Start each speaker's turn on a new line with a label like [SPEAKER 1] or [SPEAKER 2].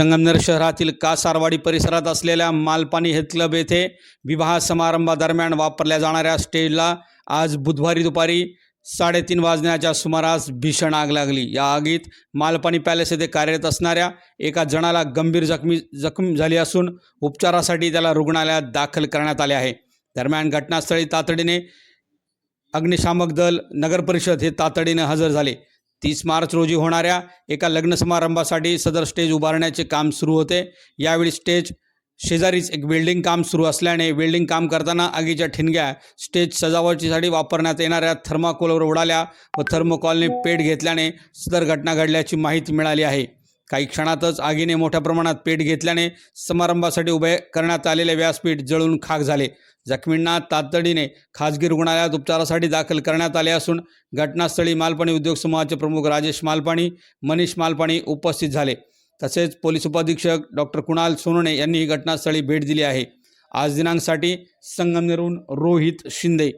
[SPEAKER 1] संगमनेर शहरातील कासारवाडी परिसरात असलेल्या मालपाणी हेल्थ क्लब येथे विवाह समारंभादरम्यान वापरल्या जाणाऱ्या स्टेजला आज बुधवारी दुपारी साडेतीन वाजण्याच्या सुमारास भीषण आग लागली. या आगीत मालपाणी पॅलेस येथे कार्यरत असणाऱ्या एका जणाला गंभीर जखमी जखम झाली असून उपचारासाठी त्याला रुग्णालयात दाखल करण्यात आले आहे. दरम्यान घटनास्थळी तातडीने अग्निशामक दल नगरपरिषद हे तातडीने हजर झाले. तीस मार्च रोजी होणाऱ्या एका लग्न समारंभासाठी सदर स्टेज उभारण्याचे काम सुरू होते. यावेळी स्टेज शेजारीच एक वेल्डिंग काम सुरू असल्याने वेल्डिंग काम करताना आगीच्या ठिणग्या स्टेज सजावटीसाठी वापरण्यात येणाऱ्या थर्माकोलवर उडाल्या व थर्मोकॉलने पेट घेतल्याने सदर घटना घडल्याची माहिती मिळाली आहे. काही क्षणातच आगीने मोठ्या प्रमाणात पेट घेतल्याने समारंभासाठी उभे करण्यात आलेले व्यासपीठ जळून खाक झाले. जखमींना तातडीने खाजगी रुग्णालयात उपचारासाठी दाखल करण्यात आले असून घटनास्थळी मालपाणी उद्योग समूहाचे प्रमुख राजेश मालपाणी मनीष मालपाणी उपस्थित झाले. तसेच पोलीस उपाधीक्षक डॉक्टर कुणाल सोनवणे यांनी ही घटनास्थळी भेट दिली आहे. आज दिनांकसाठी संगमनेरहून रोहित शिंदे.